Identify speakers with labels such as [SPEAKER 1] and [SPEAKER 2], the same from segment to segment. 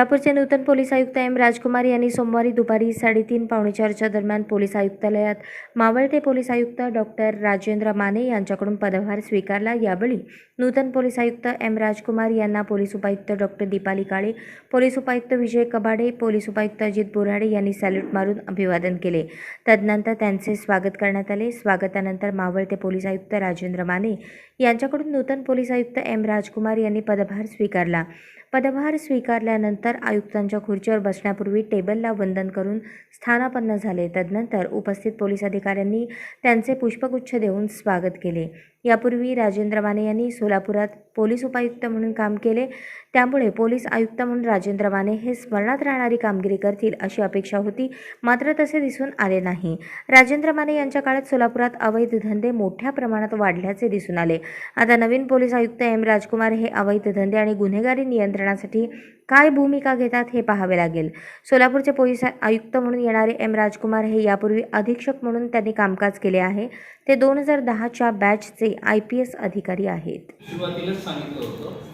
[SPEAKER 1] सोलापूरचे नूतन पोलीस आयुक्त एम राजकुमार यांनी सोमवारी दुपारी साडेतीन पावणे चारच्या दरम्यान पोलीस आयुक्तालयात मावळते पोलीस आयुक्त डॉक्टर राजेंद्र माने यांच्याकडून पदभार स्वीकारला. यावेळी नूतन पोलीस आयुक्त एम राजकुमार यांना पोलीस उपायुक्त डॉक्टर दीपाली काळे पोलीस उपायुक्त विजय कबाडे पोलीस उपायुक्त अजित बोराडे यांनी सॅल्यूट मारून अभिवादन केले. तदनंतर त्यांचे स्वागत करण्यात आले. स्वागतानंतर मावळते पोलीस आयुक्त राजेंद्र माने यांच्याकडून नूतन पोलीस आयुक्त एम राजकुमार यांनी पदभार स्वीकारला. पदभार स्वीकारल्यानंतर आयुक्तांच्या खुर्चीवर बसण्यापूर्वी टेबलला वंदन करून स्थानापन्न झाले. तदनंतर उपस्थित पोलीस अधिकाऱ्यांनी त्यांचे पुष्पगुच्छ देऊन स्वागत केले. यापूर्वी राजेंद्र माने यांनी सोलापुरात पोलीस उपायुक्त म्हणून काम केले. त्यामुळे पोलीस आयुक्त म्हणून राजेंद्र माने हे स्मरणात राहणारी कामगिरी करतील अशी अपेक्षा होती मात्र तसे दिसून आले नाही. राजेंद्र माने यांच्या काळात सोलापुरात अवैध धंदे मोठ्या प्रमाणात वाढल्याचे दिसून आले. आता नवीन पोलीस आयुक्त एम राजकुमार हे अवैध धंदे आणि गुन्हेगारी नियंत्रणासाठी काय भूमिका घेतात हे पाहावे लागेल. सोलापूरचे पोलीस आयुक्त म्हणून येणारे एम. राजकुमार हे यापूर्वी अधीक्षक म्हणून त्यांनी कामकाज केले आहे. ते दोन हजार दहाच्या बॅचचे आय पी एस अधिकारी आहेत.
[SPEAKER 2] सुरुवातीलाच सांगितलं होतं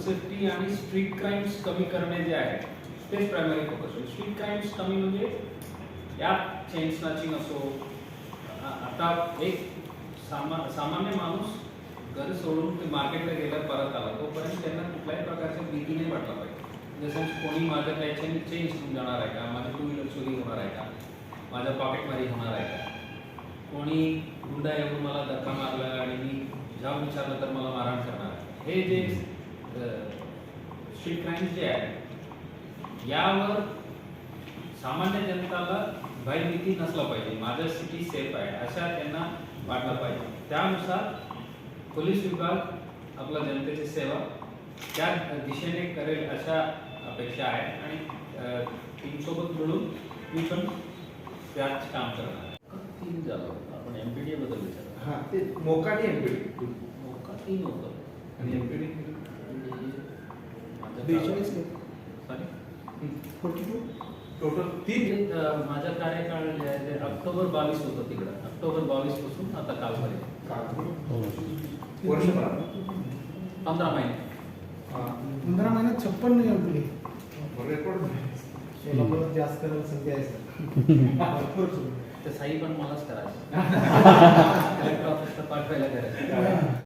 [SPEAKER 2] सेफ्टी आणि स्ट्रीट क्राईम्स कमी करणे जे आहे तेच प्रायमरी फोकस स्ट्रीट क्राईम्स कमी म्हणजे या चेन स्नॅचिंग असो आता एक सामा सामान्य माणूस घर सोडून ते मार्केटला गेला परत आला तोपर्यंत त्यांना भीतीने वाटला पाहिजे म्हणजे जसं कोणी माझ्या त्याच्याने चेंज होऊन जाणार आहे का? माझी टू व्हीलर चोरी होणार आहे का? माझ्या पॉकेटमारी होणार आहे का? कोणी गुंडा येऊन मला धक्का मारला आणि मी जाऊन विचारलं तर मला मारहाण करणार हे जे स्ट्रीट क्राईम जे आहे यावर सामान्य जनताला भयभीती नसला पाहिजे. माझं सिटी सेफ आहे. अशा त्यांना वाटलं पाहिजे. त्यानुसार पोलीस विभाग आपला जनतेची सेवा त्या दिशेने करेल अशा अपेक्षा आहे आणि टीमसोबत मिळून मी पण त्याच काम करणार आहे. तीन झालं. आपण एम पी डी बद्दल विचारलं
[SPEAKER 3] हा ते मोकाटी एमपीडी
[SPEAKER 2] मौका तीन होतं
[SPEAKER 3] आणि एमपीडी
[SPEAKER 2] माझं
[SPEAKER 3] बेचाळीस
[SPEAKER 2] कार्य- Sorry?
[SPEAKER 3] Forty two? टोटल तीन?
[SPEAKER 2] ते, अ, माझा कार्यकाळ जे आहे ते ऑक्टोबर बावीस होतं तिकडं. ऑक्टोबर बावीसपासून आता कालपर्यंत.
[SPEAKER 3] वर्षभर
[SPEAKER 2] पंधरा महिने.
[SPEAKER 3] हा
[SPEAKER 4] पंधरा महिन्यात छप्पन एम पी.
[SPEAKER 3] रेकॉर्ड
[SPEAKER 4] सोलापुरात जास्त संख्या आहे सर. भरपूर सुरू.
[SPEAKER 2] ते साई पण मलाच करायचं. पाठवायला करायचं.